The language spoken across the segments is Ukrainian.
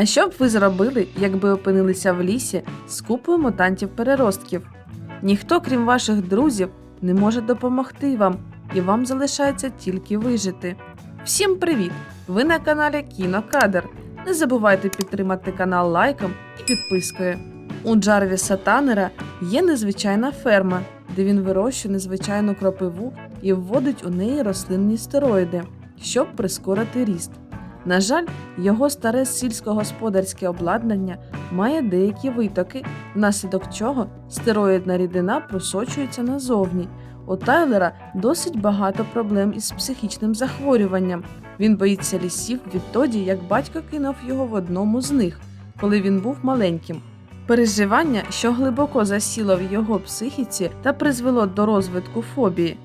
А що б ви зробили, якби опинилися в лісі з купою мутантів-переростків? Ніхто, крім ваших друзів, не може допомогти вам, і вам залишається тільки вижити. Всім привіт! Ви на каналі Кінокадр. Не забувайте підтримати канал лайком і підпискою. У Джарвіса Танера є незвичайна ферма, де він вирощує незвичайну кропиву і вводить у неї рослинні стероїди, щоб прискорити ріст. На жаль, його старе сільськогосподарське обладнання має деякі витоки, внаслідок чого стероїдна рідина просочується назовні. У Тайлера досить багато проблем із психічним захворюванням. Він боїться лісів відтоді, як батько кинув його в одному з них, коли він був маленьким. Переживання, що глибоко засіло в його психіці та призвело до розвитку фобії.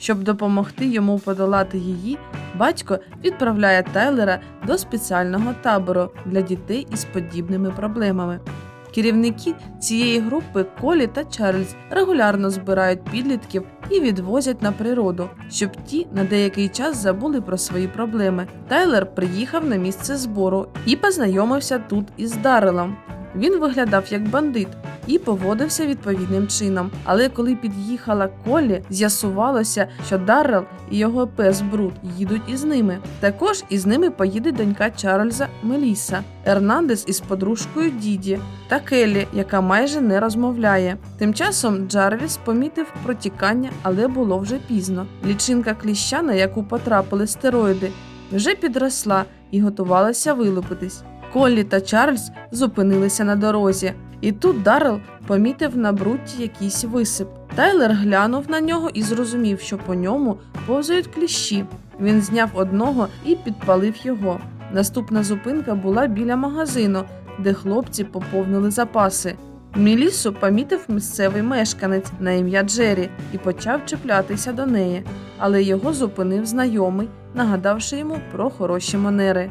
Щоб допомогти йому подолати її, батько відправляє Тайлера до спеціального табору для дітей із подібними проблемами. Керівники цієї групи Колі та Чарльз регулярно збирають підлітків і відвозять на природу, щоб ті на деякий час забули про свої проблеми. Тайлер приїхав на місце збору і познайомився тут із Дарелом. Він виглядав як бандит і поводився відповідним чином. Але коли під'їхала Колі, з'ясувалося, що Даррел і його пес Брут їдуть із ними. Також із ними поїде донька Чарльза Меліса, Ернандес із подружкою Діді та Келлі, яка майже не розмовляє. Тим часом Джарвіс помітив протікання, але було вже пізно. Лічинка кліща, на яку потрапили стероїди, вже підросла і готувалася вилупитись. Коллі та Чарльз зупинилися на дорозі, і тут Даррел помітив на брутті якийсь висип. Тайлер глянув на нього і зрозумів, що по ньому повзають кліщі. Він зняв одного і підпалив його. Наступна зупинка була біля магазину, де хлопці поповнили запаси. Мілісу помітив місцевий мешканець на ім'я Джері і почав чіплятися до неї, але його зупинив знайомий, нагадавши йому про хороші манери.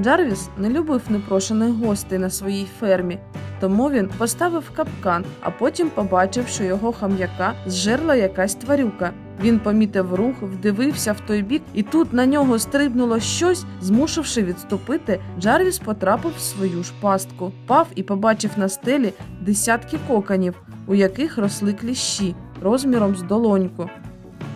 Джарвіс не любив непрошених гостей на своїй фермі, тому він поставив капкан, а потім побачив, що його хам'яка зжерла якась тварюка. Він помітив рух, вдивився в той бік, і тут на нього стрибнуло щось, змусивши відступити, Джарвіс потрапив в свою ж пастку, пав і побачив на стелі десятки коканів, у яких росли кліщі розміром з долоньку.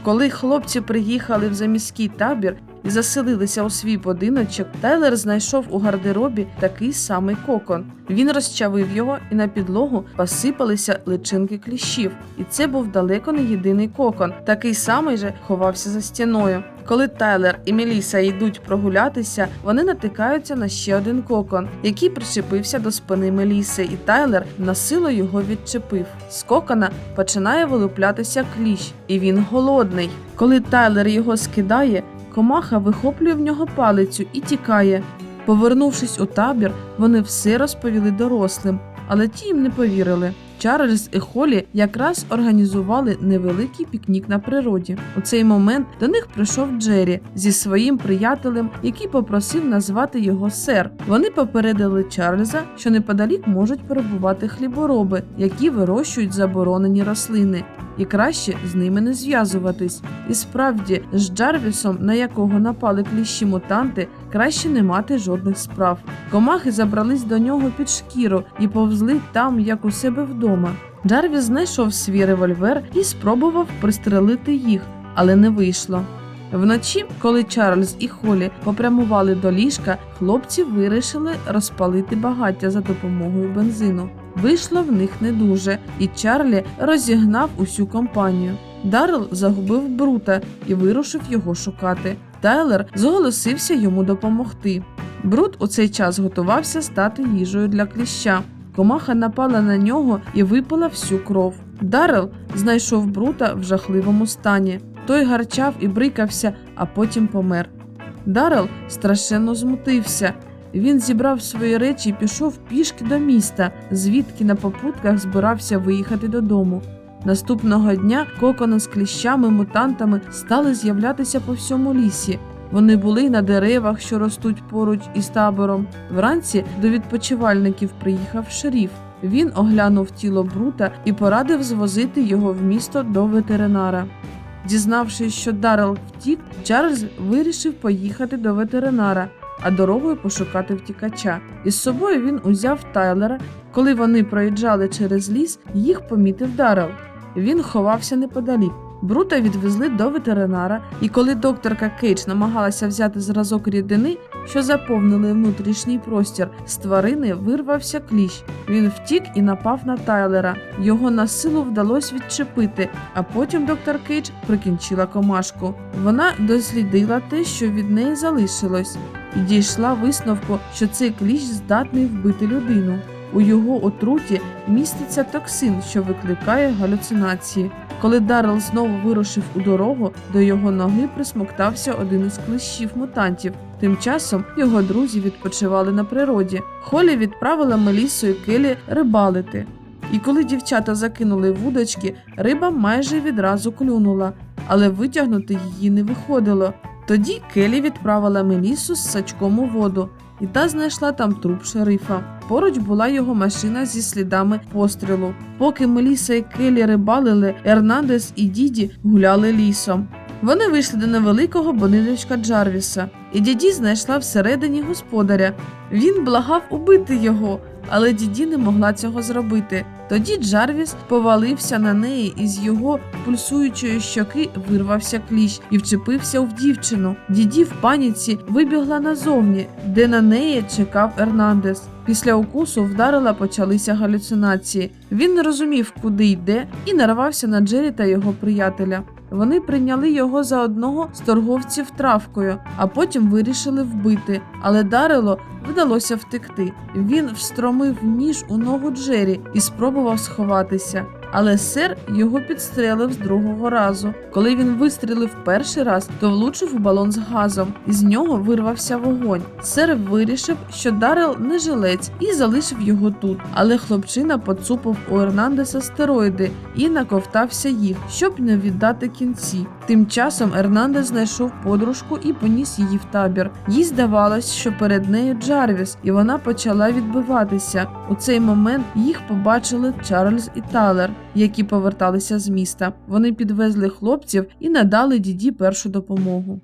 Коли хлопці приїхали в заміський табір і заселилися у свій будиночок, Тайлер знайшов у гардеробі такий самий кокон. Він розчавив його, і на підлогу посипалися личинки кліщів. І це був далеко не єдиний кокон. Такий самий же ховався за стіною. Коли Тайлер і Меліса йдуть прогулятися, вони натикаються на ще один кокон, який причепився до спини Меліси, і Тайлер насилу його відчепив. З кокона починає вилуплятися кліщ, і він голодний. Коли Тайлер його скидає, комаха вихоплює в нього палицю і тікає. Повернувшись у табір, вони все розповіли дорослим, але ті їм не повірили. Чарльз і Холі якраз організували невеликий пікнік на природі. У цей момент до них прийшов Джері зі своїм приятелем, який попросив назвати його сер. Вони попередили Чарльза, що неподалік можуть перебувати хлібороби, які вирощують заборонені рослини. І краще з ними не зв'язуватись. І справді, з Джарвісом, на якого напали кліщі мутанти, краще не мати жодних справ. Комахи забрались до нього під шкіру і повзли там, як у себе вдома. Джарвіс знайшов свій револьвер і спробував пристрелити їх, але не вийшло. Вночі, коли Чарльз і Холі попрямували до ліжка, хлопці вирішили розпалити багаття за допомогою бензину. Вийшло в них не дуже, і Чарлі розігнав усю компанію. Даррел загубив Брута і вирушив його шукати. Тайлер зголосився йому допомогти. Брут у цей час готувався стати їжею для кліща. Комаха напала на нього і випила всю кров. Даррел знайшов Брута в жахливому стані. Той гарчав і брикався, а потім помер. Даррел страшенно змутився. Він зібрав свої речі і пішов пішки до міста, звідки на попутках збирався виїхати додому. Наступного дня кокони з кліщами, мутантами стали з'являтися по всьому лісі. Вони були на деревах, що ростуть поруч із табором. Вранці до відпочивальників приїхав шеріф. Він оглянув тіло Брута і порадив звозити його в місто до ветеринара. Дізнавшись, що Даррел втік, Чарльз вирішив поїхати до ветеринара. а дорогою пошукати втікача. Із собою він узяв Тайлера. Коли вони проїжджали через ліс, їх помітив Дарел. Він ховався неподалік. Брута відвезли до ветеринара, і коли докторка Кейдж намагалася взяти зразок рідини, що заповнили внутрішній простір, з тварини вирвався кліщ. Він втік і напав на Тайлера. Його на силу вдалося відчепити, а потім доктор Кейдж прикінчила комашку. Вона дослідила те, що від неї залишилось, і дійшла висновку, що цей кліщ здатний вбити людину. У його отруті міститься токсин, що викликає галюцинації. Коли Даррел знову вирушив у дорогу, до його ноги присмоктався один із клещів мутантів. Тим часом його друзі відпочивали на природі. Холі відправила Мелісу і Келі рибалити. І коли дівчата закинули вудочки, риба майже відразу клюнула, але витягнути її не виходило. Тоді Келі відправила Мелісу з сачком у воду, і та знайшла там труп шерифа. Поруч була його машина зі слідами пострілу. Поки Меліса і Келі рибалили, Ернандес і Діді гуляли лісом. Вони вийшли до невеликого будиночка Джарвіса, і діді знайшла всередині господаря. Він благав убити його, але діді не могла цього зробити. Тоді Джарвіс повалився на неї, і з його пульсуючої щоки вирвався кліщ і вчепився в дівчину. Діді в паніці вибігла назовні, де на неї чекав Ернандес. Після укусу вдарила почалися галюцинації. Він не розумів, куди йде, і нарвався на Джері та його приятеля. Вони прийняли його за одного з торговців травкою, а потім вирішили вбити. Але Дарело вдалося втекти. Він встромив ніж у ногу Джері і спробував сховатися. Але сер його підстрелив з другого разу. Коли він вистрілив перший раз, то влучив у балон з газом, і з нього вирвався вогонь. Сер вирішив, що Дарел не жилець, і залишив його тут. Але хлопчина поцупив у Ернандеса стероїди і наковтався їх, щоб не віддати кінці. Тим часом Ернандес знайшов подружку і поніс її в табір. Їй здавалось, що перед нею Джарвіс, і вона почала відбиватися. У цей момент їх побачили Чарльз і Талер, які поверталися з міста. Вони підвезли хлопців і надали діді першу допомогу.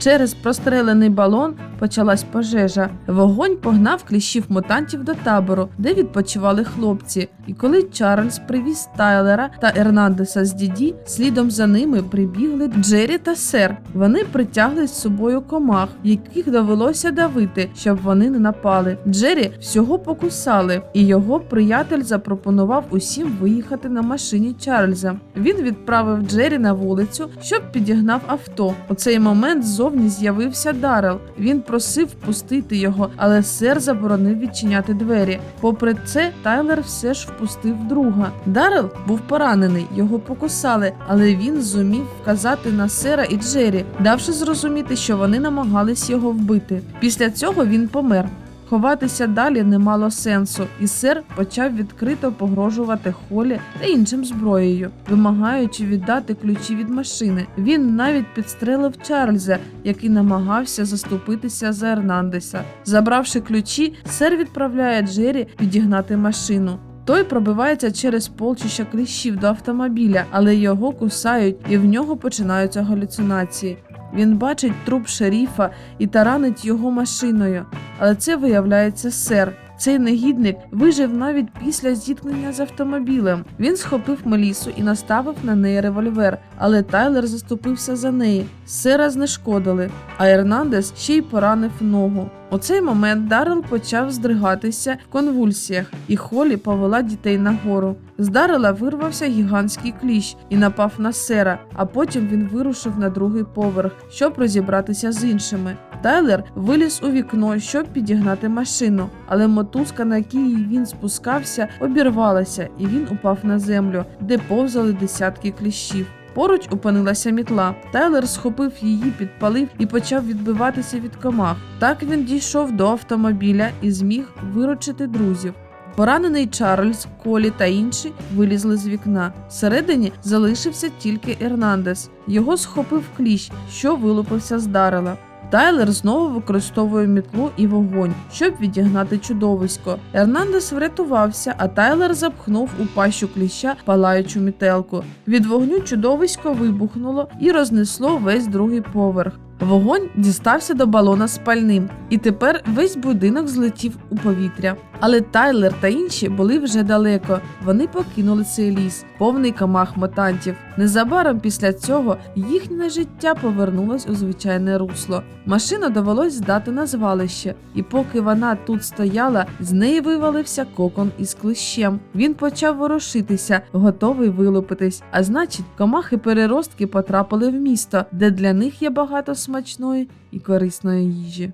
Через прострелений балон почалась пожежа. Вогонь погнав кліщів мутантів до табору, де відпочивали хлопці. І коли Чарльз привіз Тайлера та Ернандеса з діді, слідом за ними прибігли Джері та Сер. Вони притягли з собою комах, яких довелося давити, щоб вони не напали. Джері всього покусали, і його приятель запропонував усім виїхати на машині Чарльза. Він відправив Джері на вулицю, щоб підігнав авто. У цей момент ззовні з'явився Дарел. Він просив впустити його, але сер заборонив відчиняти двері. Попри це, Тайлер все ж впустив друга. Дарел був поранений, його покусали, але він зумів вказати на сера і Джері, давши зрозуміти, що вони намагались його вбити. Після цього він помер. Ховатися далі не мало сенсу, і сер почав відкрито погрожувати Холі та іншим зброєю, вимагаючи віддати ключі від машини. Він навіть підстрелив Чарльза, який намагався заступитися за Ернандеса. Забравши ключі, сер відправляє Джері підігнати машину. Той пробивається через полчища кліщів до автомобіля, але його кусають і в нього починаються галюцинації. Він бачить труп шеріфа і таранить його машиною, але це виявляється сер. Цей негідник вижив навіть після зіткнення з автомобілем. Він схопив Мелісу і наставив на неї револьвер, але Тайлер заступився за неї. Сера знешкодили, а Ернандес ще й поранив ногу. У цей момент Даррел почав здригатися в конвульсіях, і Холі повела дітей нагору. З Даррела вирвався гігантський кліщ і напав на сера, а потім він вирушив на другий поверх, щоб розібратися з іншими. Тайлер виліз у вікно, щоб підігнати машину, але мотузка, на якій він спускався, обірвалася, і він упав на землю, де повзали десятки кліщів. Поруч опинилася мітла. Тайлер схопив її, підпалив і почав відбиватися від комах. Так він дійшов до автомобіля і зміг виручити друзів. Поранений Чарльз, Колі та інші вилізли з вікна. Всередині залишився тільки Ернандес. Його схопив кліщ, що вилупився з Дарела. Тайлер знову використовує мітлу і вогонь, щоб відігнати чудовисько. Ернандес врятувався, а Тайлер запхнув у пащу кліща палаючу мітелку. Від вогню чудовисько вибухнуло і рознесло весь другий поверх. Вогонь дістався до балона з пальним, і тепер весь будинок злетів у повітря. Але Тайлер та інші були вже далеко. Вони покинули цей ліс, повний камах мутантів. Незабаром після цього їхнє життя повернулось у звичайне русло. Машину довелось здати на звалище, і поки вона тут стояла, з неї вивалився кокон із клещем. Він почав ворушитися, готовий вилупитись. А значить, комахи переростки потрапили в місто, де для них є багато смачної і корисної їжі.